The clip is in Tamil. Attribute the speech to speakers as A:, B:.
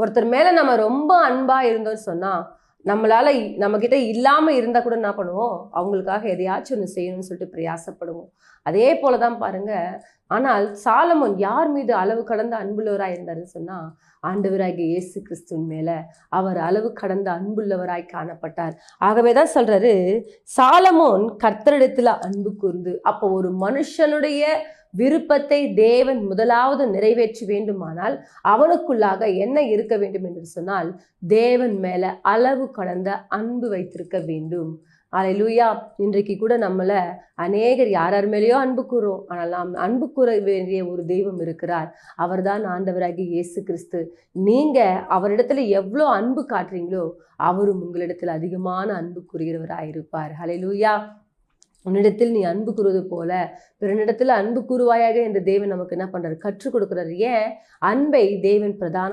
A: ஒருத்தர் மேலே நம்ம ரொம்ப அன்பாக இருந்தோம்னு சொன்னால் நம்மளால் நம்மக்கிட்ட இல்லாமல் இருந்தால் கூட என்ன பண்ணுவோம்? அவங்களுக்காக எதையாச்சும் ஒன்று செய்யணும்னு சொல்லிட்டு பிரயாசப்படுவோம். அதே போலதான் பாருங்கள் ஆனால் சாலமோன் யார் மீது அளவு கடந்த அன்புள்ளவராய் இருந்தாருன்னு சொன்னா ஆண்டவராகிய இயேசு கிறிஸ்துவின் மேல அவர் அளவு கடந்த அன்புள்ளவராய் காணப்பட்டார். ஆகவே தான் சொல்றாரு சாலமோன் கர்த்தரிடத்துல அன்பு கூர்ந்து அப்போ ஒரு மனுஷனுடைய விருப்பத்தை தேவன் முதலாவது நிறைவேற்ற வேண்டுமானால் அவனுக்குள்ளாக என்ன இருக்க வேண்டும் என்று சொன்னால் தேவன் மேல அளவு கடந்த அன்பு வைத்திருக்க வேண்டும். அலையிலூயா. இன்றைக்கு கூட நம்மளை அநேகர் யார் யார் மேலேயோ அன்பு கூறும். ஆனால் நாம் அன்பு கூற வேண்டிய ஒரு தெய்வம் இருக்கிறார். அவர்தான் ஆண்டவராகி இயேசு கிறிஸ்து. நீங்கள் அவரிடத்துல எவ்வளோ அன்பு காட்டுறீங்களோ அவரும் உங்களிடத்தில் அதிகமான அன்பு அலை லூயா உன்னிடத்தில் நீ அன்பு கூறுவது போல பிறனிடத்தில் அன்பு கூறுவாயாக என்று தேவன் நமக்கு என்ன பண்ணுறாரு கற்றுக் கொடுக்குறாரு. ஏன்? அன்பை தேவன் பிரதான